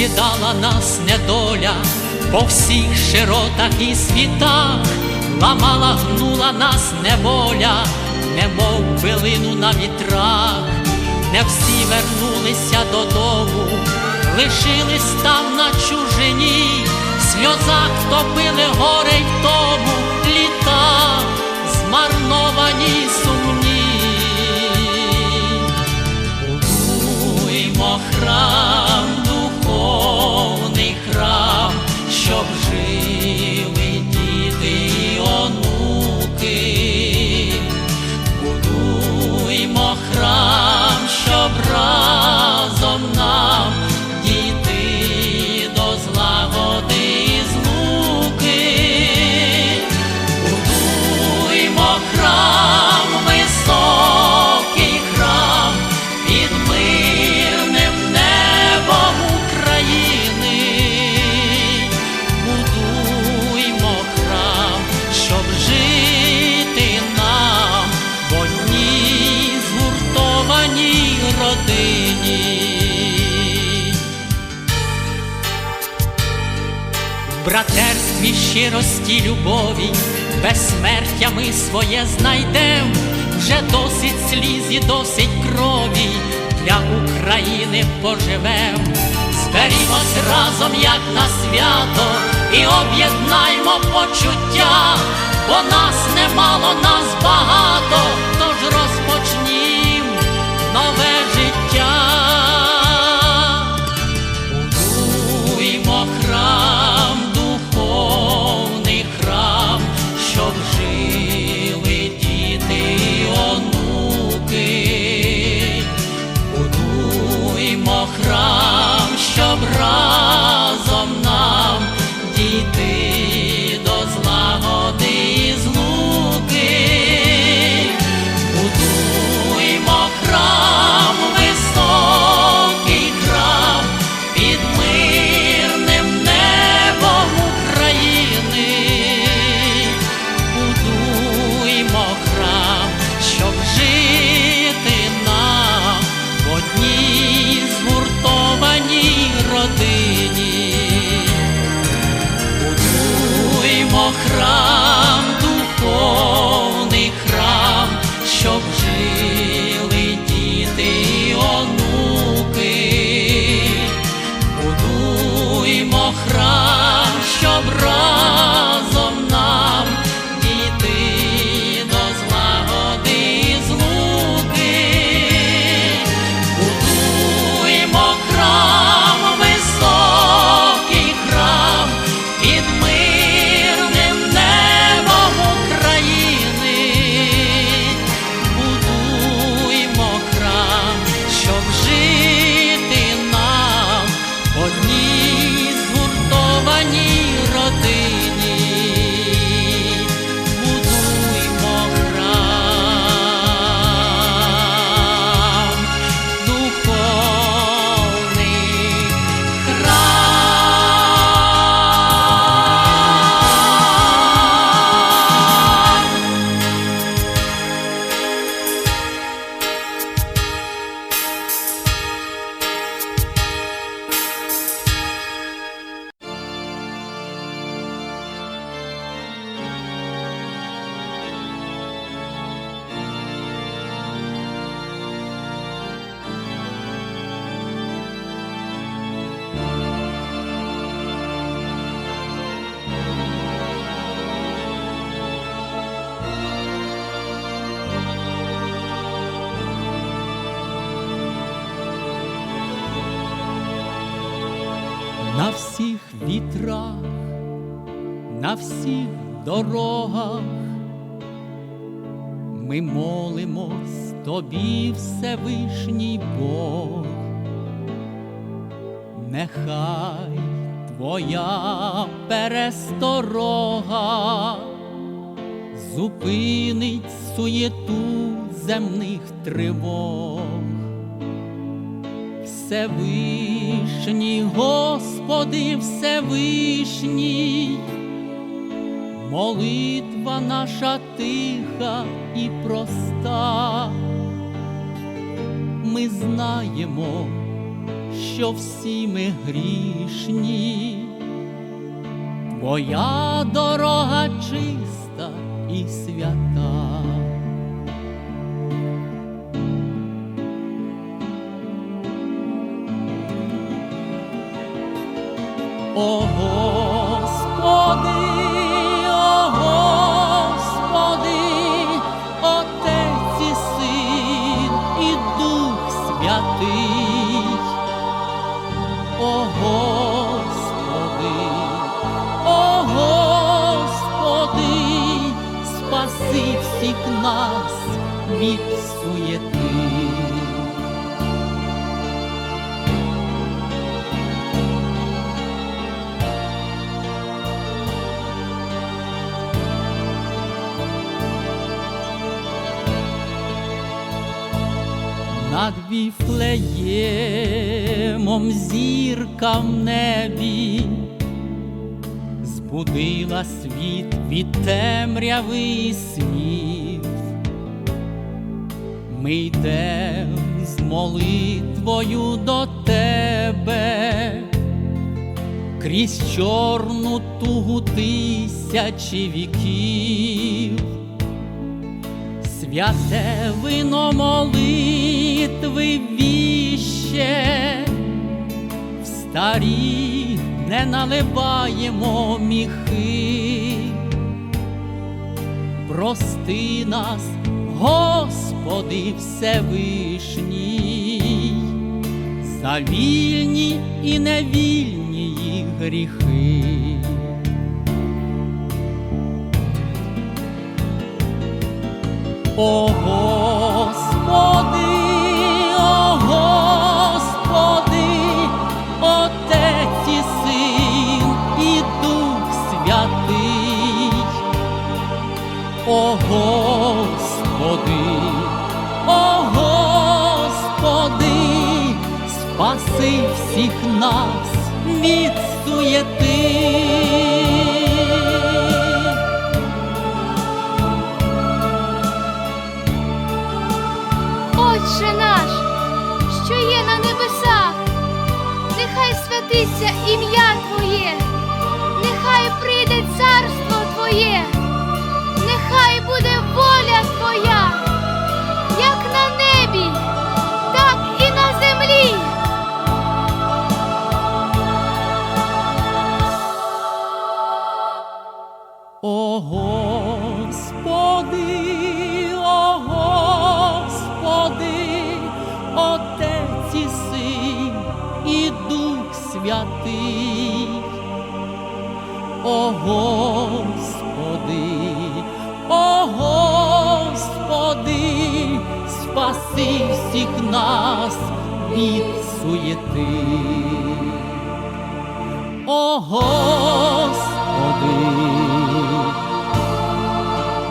розкидала нас недоля. По всіх широтах і світах, ламала, гнула нас неволя, немов билину на вітрах, не всі вернулися додому, лишились там на чужині, в сльозах топили горе й тому літа, змарновані сумні. Будуймо храм, братерстві щирості любові, безсмертя ми своє знайдем, вже досить сліз і досить крові, для України поживем. Зберімось разом, як на свято, і об'єднаймо почуття, бо нас немало, нас багато, тож розпочнім нове На всіх вітрах, на всіх дорогах ми молимось тобі, Всевишній Бог. Нехай твоя пересторога зупинить суєту земних тривог. Всевишній, Господи, Всевишній, молитва наша тиха і проста. Ми знаємо, що всі ми грішні, Твоя дорога чиста і свята. О Господи, Отець і Син і Дух Святий. О Господи, о Господи, всіх нас від суєти. Над Віфлеємом зірка в небі збудила світ від темряви і снів. Ми йдем з молитвою до тебе крізь чорну тугу тисячі віків. Святе вино молитви віще, в старі не наливаємо міхи, прости нас, Господи Всевишній, за вільні і невільні гріхи. О Господи, спаси всіх нас від суєти. Отче наш, що є на небесах, нехай святиться ім'я Твоє, нехай прийде царство Твоє, нехай буде воля Твоя, О Господи, о Господи, спаси всіх нас від суєти. О Господи,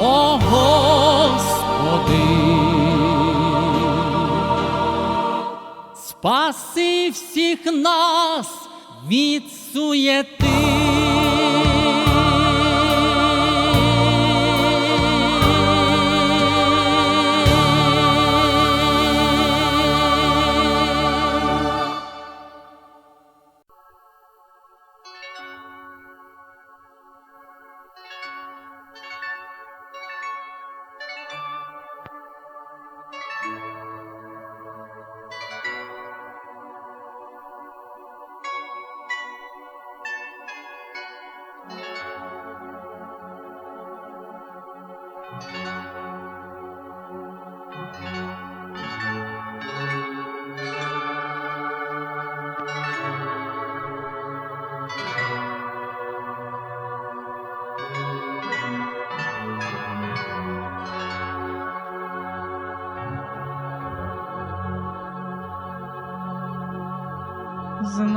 о Господи, спаси всіх нас від суєти.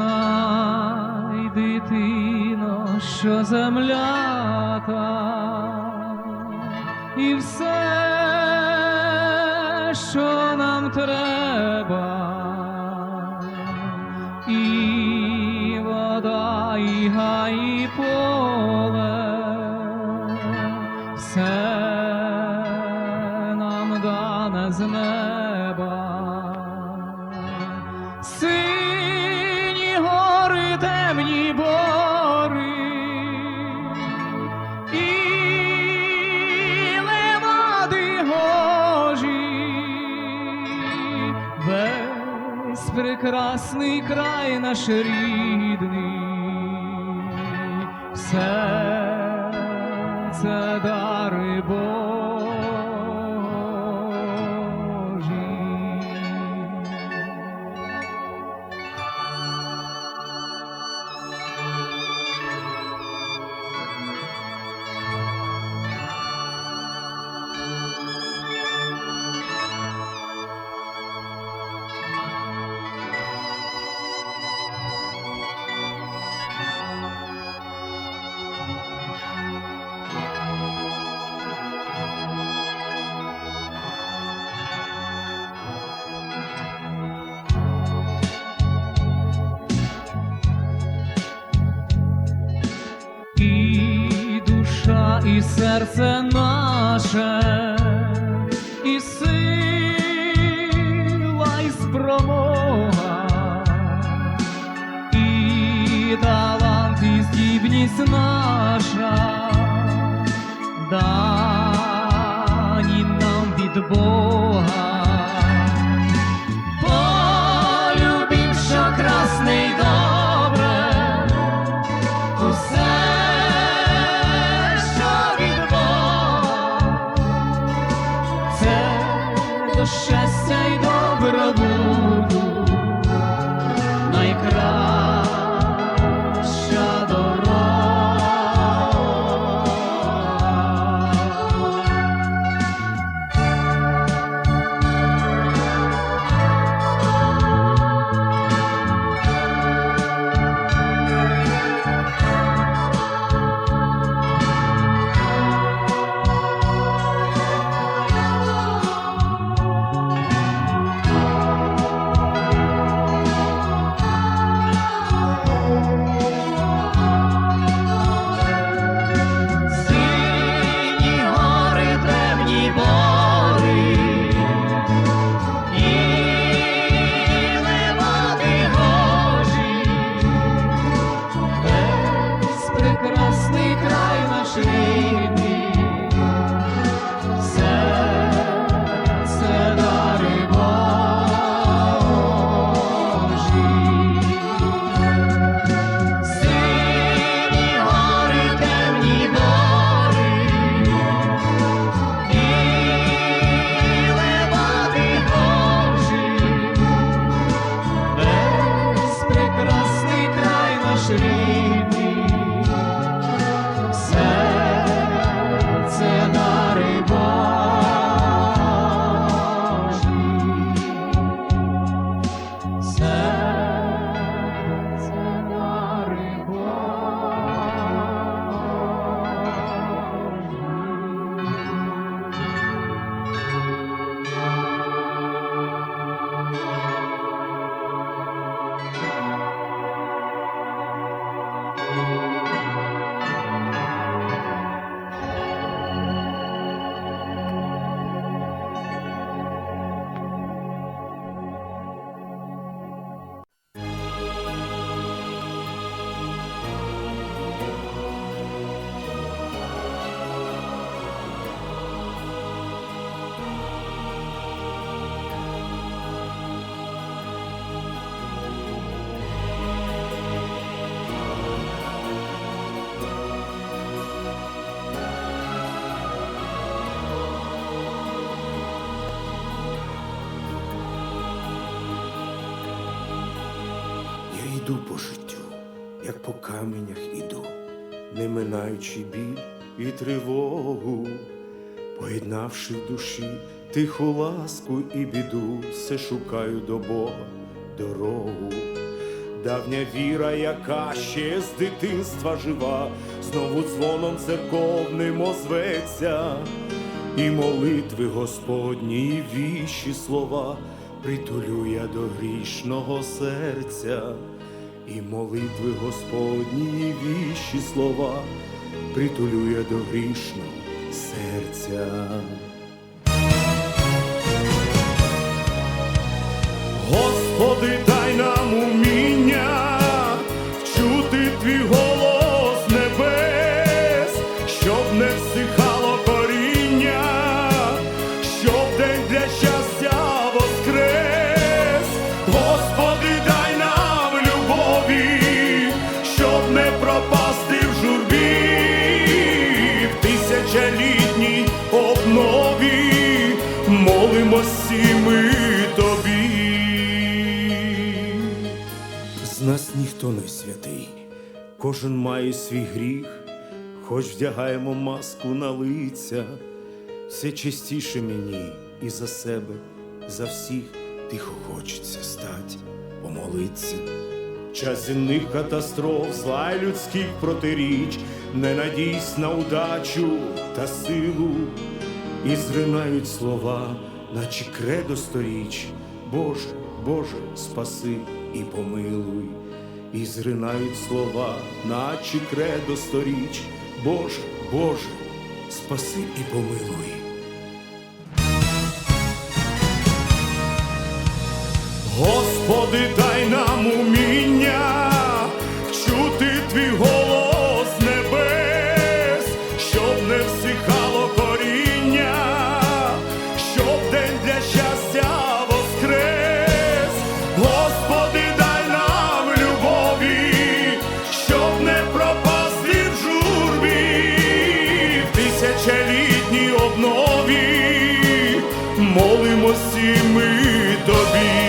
Знай, дитино, що земля та наш рідний, все і серце наше, і сила, і спромога, і талант, і здібність наша, Я йду по життю, як по каменях іду, не минаючи біль і тривогу, поєднавши в душі тиху ласку і біду, все шукаю до Бога дорогу. Давня віра, яка ще з дитинства жива, знову дзвоном церковним озветься, і молитви Господні, і віщі слова притулю я до грішного серця, і молитви Господні, і віщі слова притулю я до грішного серця. Господи, дай нам уміння чути твій голос небес, щоб не всихало коріння, щоб день для щастя воскрес. Господи, молимося святий, кожен має свій гріх, хоч вдягаємо маску на лиця, все частіше мені і за себе, за всіх тихо хочеться стать, помолиться. Час земних катастроф, зла й людських протиріч, не надійсь на удачу та силу, і зринають слова, наче кредо сторіч. Боже, Боже, спаси і помилуй, і зринають слова, наче кредо сторіч. Боже, Боже, спаси і помилуй. Господи, молимося ми тобі.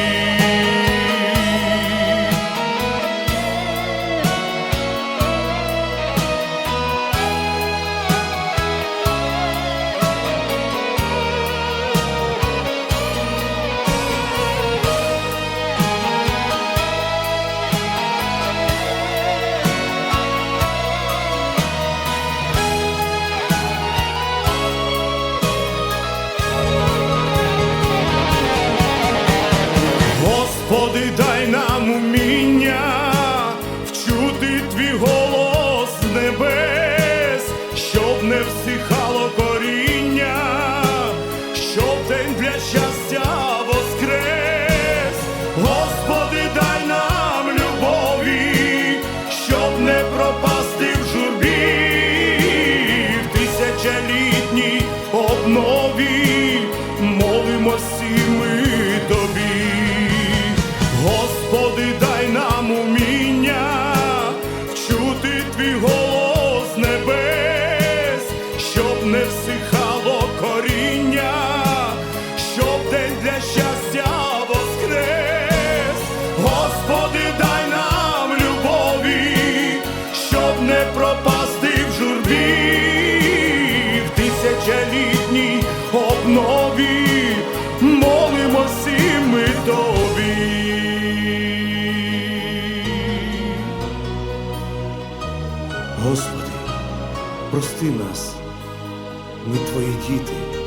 Дай нам Господи, прости нас, ми твої діти.